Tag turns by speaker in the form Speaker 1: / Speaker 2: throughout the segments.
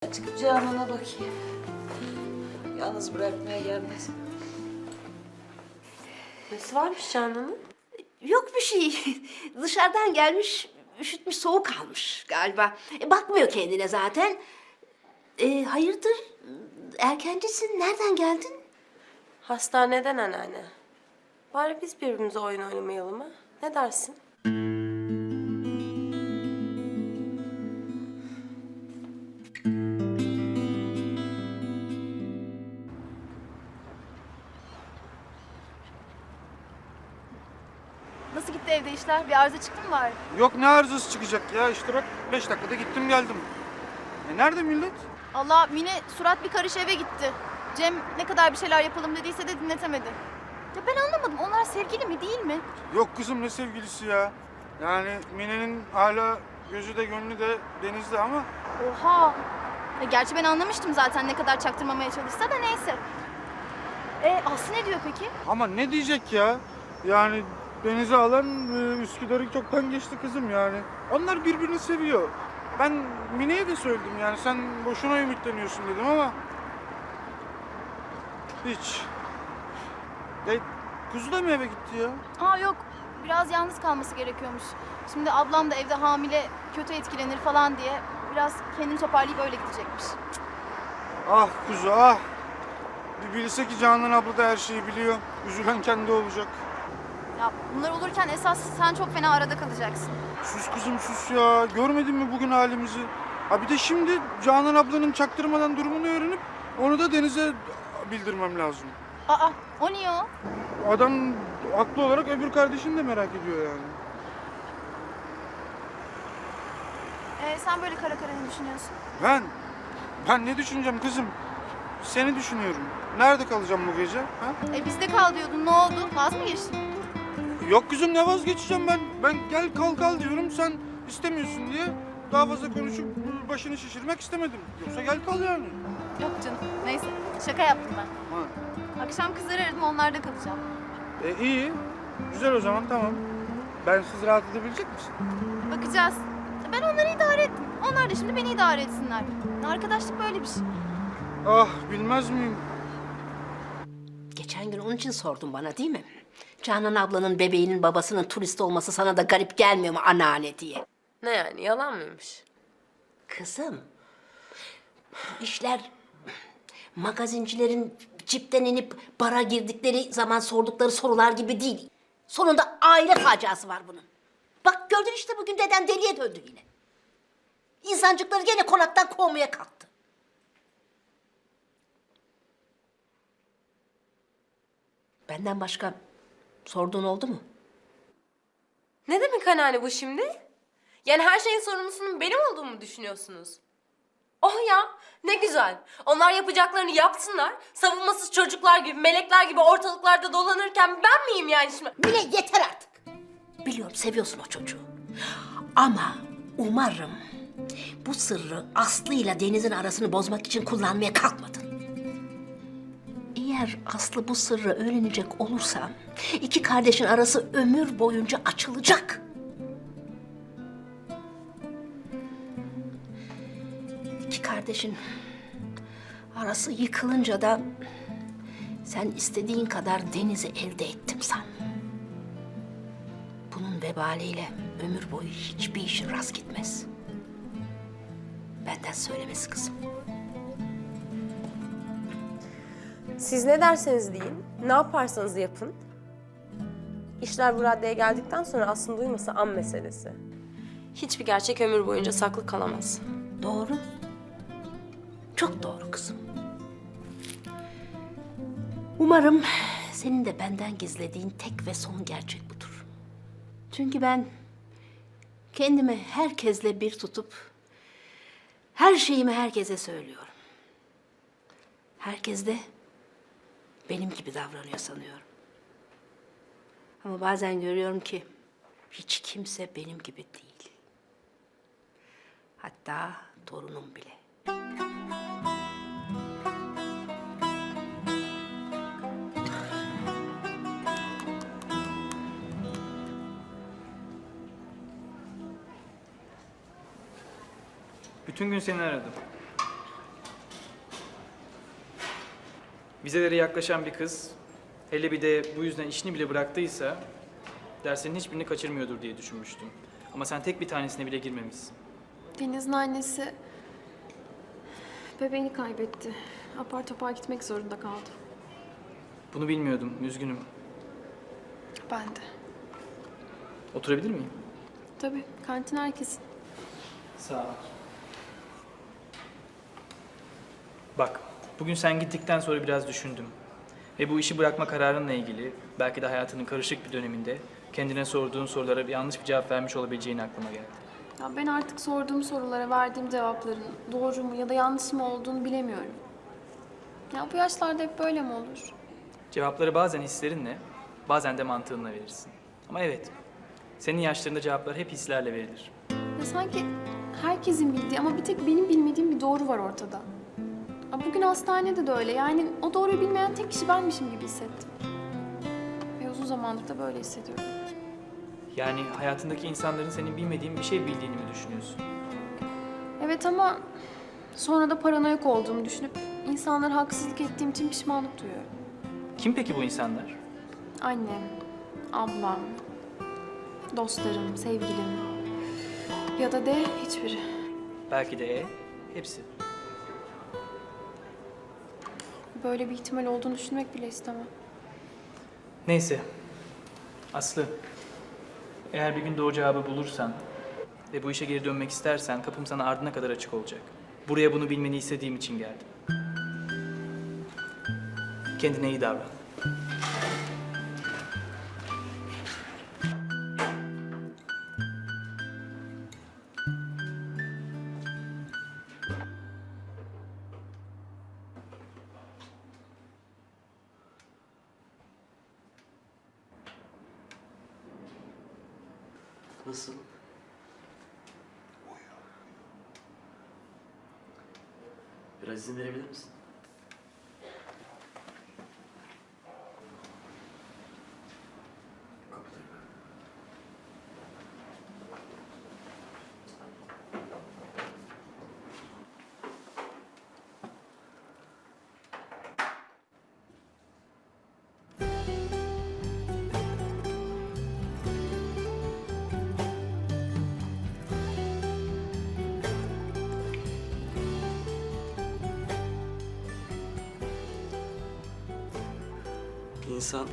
Speaker 1: Çıkıp Canan'a bakayım. Yalnız bırakmaya gelmesin.
Speaker 2: Nesi varmış Canan'ın?
Speaker 3: Yok bir şey. Dışarıdan gelmiş, üşütmüş, soğuk almış galiba. E, bakmıyor kendine zaten. E, hayırdır? Erkencisin. Nereden geldin?
Speaker 2: Hastaneden anneanne. Bari biz birbirimize oyun oynamayalım mı? Ne dersin?
Speaker 4: İşler? Bir arıza çıktı mı bari?
Speaker 5: Yok ne arızası çıkacak ya işte bak 5 dakikada gittim geldim. E nerede millet?
Speaker 4: Allah Mine surat bir karış eve gitti. Cem ne kadar bir şeyler yapalım dediyse de dinletemedi. Ya ben anlamadım onlar sevgili mi değil mi?
Speaker 5: Yok kızım ne sevgilisi ya. Yani Mine'nin hala gözü de gönlü de denizde ama
Speaker 4: Oha. Ya gerçi ben anlamıştım zaten ne kadar çaktırmamaya çalışsa da neyse. E Aslı ne diyor peki?
Speaker 5: ama ne diyecek ya? Yani denize alan e, Üsküdar'ı çoktan geçti kızım yani. Onlar birbirini seviyor. Ben Mine'ye de söyledim yani sen boşuna ümitleniyorsun dedim ama hiç. Ya, kuzu da mı eve gitti ya?
Speaker 4: Aa yok biraz yalnız kalması gerekiyormuş. Şimdi ablam da evde hamile kötü etkilenir falan diye biraz kendini toparlayıp öyle gidecekmiş.
Speaker 5: Ah kuzu ah. Bir bilse ki Canan abla da her şeyi biliyor. Üzülen kendi olacak.
Speaker 4: Ya bunlar olurken esas sen çok fena arada kalacaksın.
Speaker 5: Sus kızım sus ya. Görmedin mi bugün halimizi? Ha bir de şimdi Canan ablanın çaktırmadan durumunu öğrenip onu da Deniz'e bildirmem lazım.
Speaker 4: Aa o niye o?
Speaker 5: Adam haklı olarak öbür kardeşini de merak ediyor yani.
Speaker 4: Ee, sen böyle kara kara ne düşünüyorsun?
Speaker 5: Ben? Ben ne düşüneceğim kızım? Seni düşünüyorum. Nerede kalacağım bu gece? Ha?
Speaker 4: E bizde kal diyordun ne oldu? Vaz mı geçtin?
Speaker 5: Yok kızım ne vazgeçeceğim ben. Ben gel kal kal diyorum sen istemiyorsun diye daha fazla konuşup başını şişirmek istemedim. Yoksa gel kal yani.
Speaker 4: Yok canım. Neyse şaka yaptım ben.
Speaker 5: Ha.
Speaker 4: Akşam kızları aradım onlarda kalacağım.
Speaker 5: E iyi. Güzel o zaman tamam. Ben siz rahat edebilecek misin?
Speaker 4: Bakacağız. Ben onları idare ettim. Onlar da şimdi beni idare etsinler. Arkadaşlık böyle bir şey.
Speaker 5: Ah bilmez miyim?
Speaker 3: Geçen gün onun için sordun bana değil mi? Canan ablanın bebeğinin babasının turist olması sana da garip gelmiyor mu anneanne diye.
Speaker 2: Ne yani yalan mıymış?
Speaker 3: Kızım, bu işler magazincilerin cipten inip bara girdikleri zaman sordukları sorular gibi değil. Sonunda aile faciası var bunun. Bak gördün işte bugün deden deliye döndü yine. İnsancıkları gene konaktan kovmaya kalktı. Benden başka sorduğun oldu mu?
Speaker 2: Ne demek anneanne bu şimdi? Yani her şeyin sorumlusunun benim olduğumu düşünüyorsunuz. Oh ya ne güzel. Onlar yapacaklarını yapsınlar. Savunmasız çocuklar gibi, melekler gibi ortalıklarda dolanırken ben miyim yani şimdi?
Speaker 3: Bile yeter artık. Biliyorum seviyorsun o çocuğu. Ama umarım bu sırrı Aslı ile Deniz'in arasını bozmak için kullanmaya kalkmadın. Eğer Aslı bu sırrı öğrenecek olursa iki kardeşin arası ömür boyunca açılacak. İki kardeşin arası yıkılınca da sen istediğin kadar Deniz'i elde ettim san. Bunun vebaliyle ömür boyu hiçbir işin rast gitmez. Benden söylemesi kızım.
Speaker 2: Siz ne derseniz deyin, ne yaparsanız yapın. İşler bu raddeye geldikten sonra aslında duyması an meselesi. Hiçbir gerçek ömür boyunca saklı kalamaz.
Speaker 3: Doğru. Çok doğru kızım. Umarım senin de benden gizlediğin tek ve son gerçek budur. Çünkü ben kendimi herkesle bir tutup her şeyimi herkese söylüyorum. Herkes de benim gibi davranıyor sanıyorum. Ama bazen görüyorum ki hiç kimse benim gibi değil. Hatta torunum bile.
Speaker 6: Bütün gün seni aradım. Vizelere yaklaşan bir kız, hele bir de bu yüzden işini bile bıraktıysa derslerin hiçbirini kaçırmıyordur diye düşünmüştüm. Ama sen tek bir tanesine bile girmemişsin.
Speaker 7: Deniz'in annesi bebeğini kaybetti. Apar topar gitmek zorunda kaldı.
Speaker 6: Bunu bilmiyordum, üzgünüm.
Speaker 7: Ben de.
Speaker 6: Oturabilir miyim?
Speaker 7: Tabii kantin herkesin.
Speaker 6: Sağ ol. Bak, bugün sen gittikten sonra biraz düşündüm. Ve bu işi bırakma kararınla ilgili, belki de hayatının karışık bir döneminde kendine sorduğun sorulara yanlış bir cevap vermiş olabileceğin aklıma geldi.
Speaker 7: Ya ben artık sorduğum sorulara verdiğim cevapların doğru mu ya da yanlış mı olduğunu bilemiyorum. Ya bu yaşlarda hep böyle mi olur?
Speaker 6: Cevapları bazen hislerinle, bazen de mantığınla verirsin. Ama evet, senin yaşlarında cevaplar hep hislerle verilir.
Speaker 7: Ya sanki herkesin bildiği ama bir tek benim bilmediğim bir doğru var ortada. Ya bugün hastanede de öyle. Yani o doğruyu bilmeyen tek kişi benmişim gibi hissettim. Ve uzun zamandır da böyle hissediyorum.
Speaker 6: Yani hayatındaki insanların senin bilmediğin bir şey bildiğini mi düşünüyorsun?
Speaker 7: Evet ama sonra da paranoyak olduğumu düşünüp insanlara haksızlık ettiğim için pişmanlık duyuyorum.
Speaker 6: Kim peki bu insanlar?
Speaker 7: Annem, ablam, dostlarım, sevgilim ya da de hiçbiri.
Speaker 6: Belki de E, hepsi.
Speaker 7: Böyle bir ihtimal olduğunu düşünmek bile istemem.
Speaker 6: Neyse. Aslı. Eğer bir gün doğru cevabı bulursan ve bu işe geri dönmek istersen kapım sana ardına kadar açık olacak. Buraya bunu bilmeni istediğim için geldim. Kendine iyi davran.
Speaker 8: Nasıl? Biraz izin verebilir misin? İnsan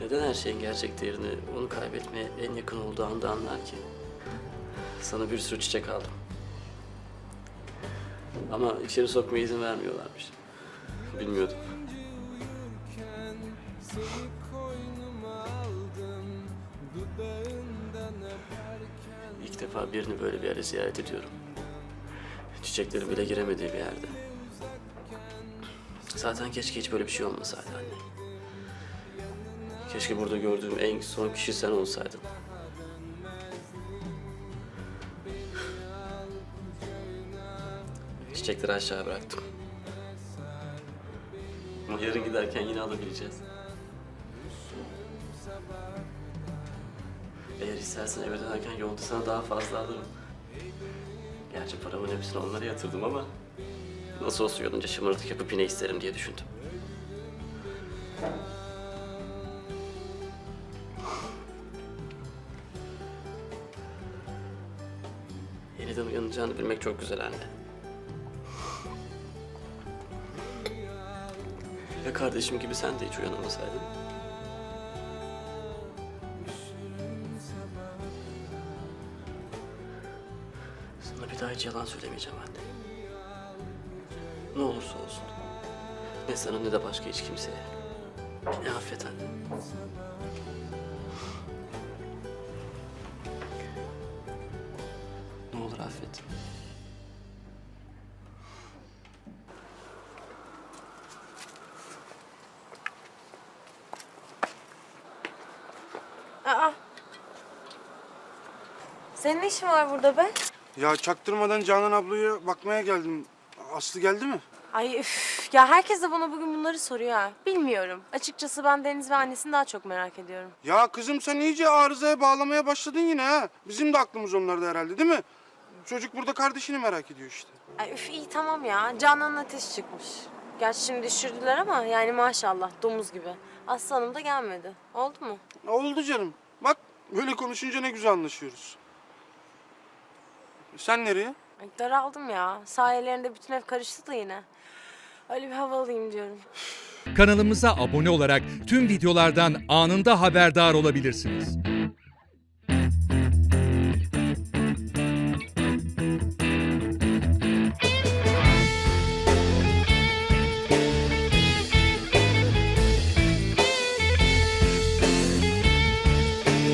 Speaker 8: neden her şeyin gerçek değerini onu kaybetmeye en yakın olduğu anda anlar ki? Sana bir sürü çiçek aldım. Ama içeri sokmaya izin vermiyorlarmış. Bilmiyordum. İlk defa birini böyle bir yere ziyaret ediyorum. Çiçeklerin bile giremediği bir yerde. Zaten keşke hiç böyle bir şey olmasaydı anne. Keşke burada gördüğüm en son kişi sen olsaydın. Çiçekleri aşağı bıraktım. Yarın giderken yine alabileceğiz. Eğer istersen eve dönerken yolda sana daha fazla alırım. Gerçi paramın hepsini onlara yatırdım ama... Nasıl olsa yolunca şımarıklık yapıp yine isterim diye düşündüm. Yeniden uyanacağını bilmek çok güzel anne. Ya kardeşim gibi sen de hiç uyanamasaydın? Sana bir daha hiç yalan söylemeyeceğim anne. Ne olursa olsun. Ne sana ne de başka hiç kimseye. Ne affet anne. Ne olur affet.
Speaker 2: Aa. Senin ne işin var burada be?
Speaker 5: Ya çaktırmadan Canan ablaya bakmaya geldim. Aslı geldi mi?
Speaker 2: Ay üf. Ya herkes de bana bugün bunları soruyor ha. Bilmiyorum. Açıkçası ben Deniz ve annesini daha çok merak ediyorum.
Speaker 5: Ya kızım sen iyice arızaya bağlamaya başladın yine ha. Bizim de aklımız onlarda herhalde değil mi? Çocuk burada kardeşini merak ediyor işte.
Speaker 2: Ay üf iyi tamam ya. Canan'ın ateşi çıkmış. Gerçi şimdi düşürdüler ama yani maşallah domuz gibi. Aslı Hanım da gelmedi. Oldu mu?
Speaker 5: Oldu canım. Bak böyle konuşunca ne güzel anlaşıyoruz. Sen nereye?
Speaker 2: Daraldım ya. Sayelerinde bütün ev karıştı da yine. Öyle bir hava alayım diyorum.
Speaker 9: Kanalımıza abone olarak tüm videolardan anında haberdar olabilirsiniz.